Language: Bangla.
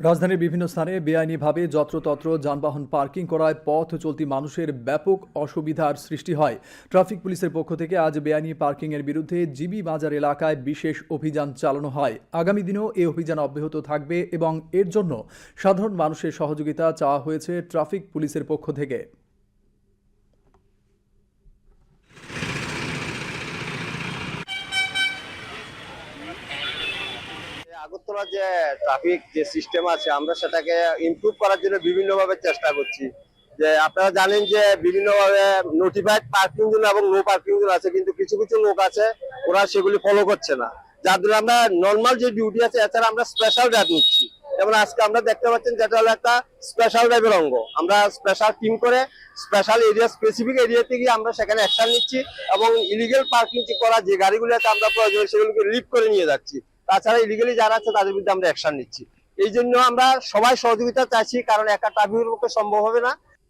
রাজধানীর বিভিন্ন স্থানে বেআইনিভাবে যত্রতত্র যানবাহন পার্কিং করায় পথ চলতি মানুষের ব্যাপক অসুবিধার সৃষ্টি হয়। ট্রাফিক পুলিশের পক্ষ থেকে আজ বেআইনি পার্কিংয়ের বিরুদ্ধে জিবি বাজার এলাকায় বিশেষ অভিযান চালানো হয়। আগামী দিনেও এই অভিযান অব্যাহত থাকবে এবং এর জন্য সাধারণ মানুষের সহযোগিতা চাওয়া হয়েছে ট্রাফিক পুলিশের পক্ষ থেকে। আগরতলা যে ট্রাফিক যে সিস্টেম আছে, আমরা সেটাকে ইমপ্রুভ করার জন্য বিভিন্নভাবে চেষ্টা করছি। যে আপনারা জানেন যে বিভিন্নভাবে নোটিফাইড পার্কিং জোন এবং নো পার্কিং জোন আছে, কিন্তু কিছু কিছু লোক আছে, ওরা সেগুলি ফলো করছে না। যার জন্য আমরা নর্মাল যে ডিউটি আছে, এছাড়া আমরা স্পেশাল ড্রাইভ নিচ্ছি। যেমন আজকে আমরা দেখতে পাচ্ছেন যেটা হলো একটা স্পেশাল ড্রাইভের অঙ্গ। আমরা স্পেশাল টিম করে স্পেশাল এরিয়া স্পেসিফিক এরিয়াতে গিয়ে আমরা সেখানে অ্যাকশন নিচ্ছি এবং ইলিগেল পার্কিং করা যে গাড়িগুলো আছে আমরা প্রয়োজন সেগুলোকে লিভ করে নিয়ে যাচ্ছি। তাছাড়া ইলিগালি যারা আছে তাদের বিরুদ্ধে আমরা অ্যাকশন নিচ্ছি। এই জন্য আমরা সবাই সহযোগিতা চাইছি, কারণ একা ট্রাফিকের পক্ষে সম্ভব হবে না।